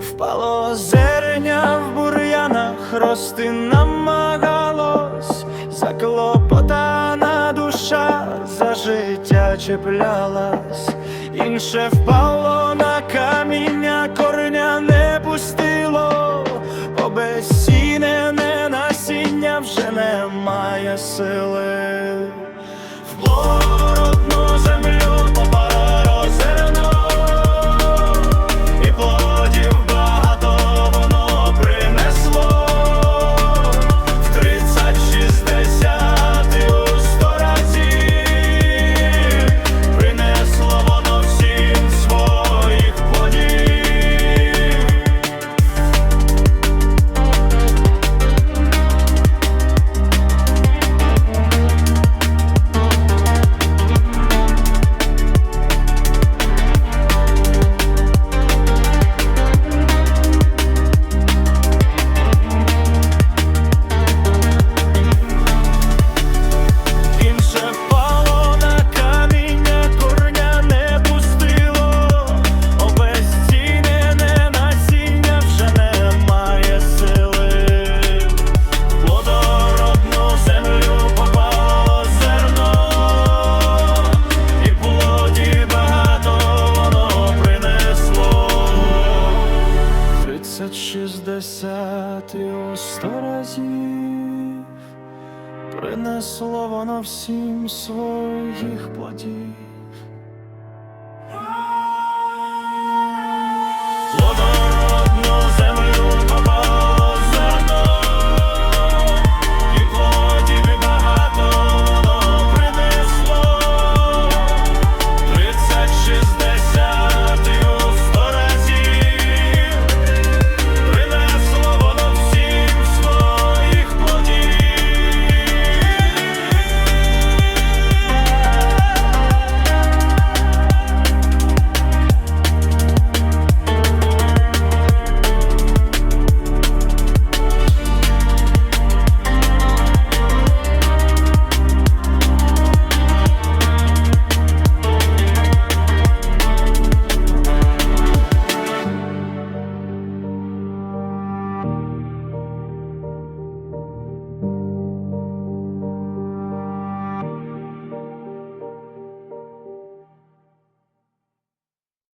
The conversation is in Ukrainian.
впало зерня в бур'янах, рости намагалось, заклопотана душа за життя чіплялась, інше впало на каміння, корня не пустило, обесіне насіння вже немає сили. У сто разів принесло воно всім своїх плодів.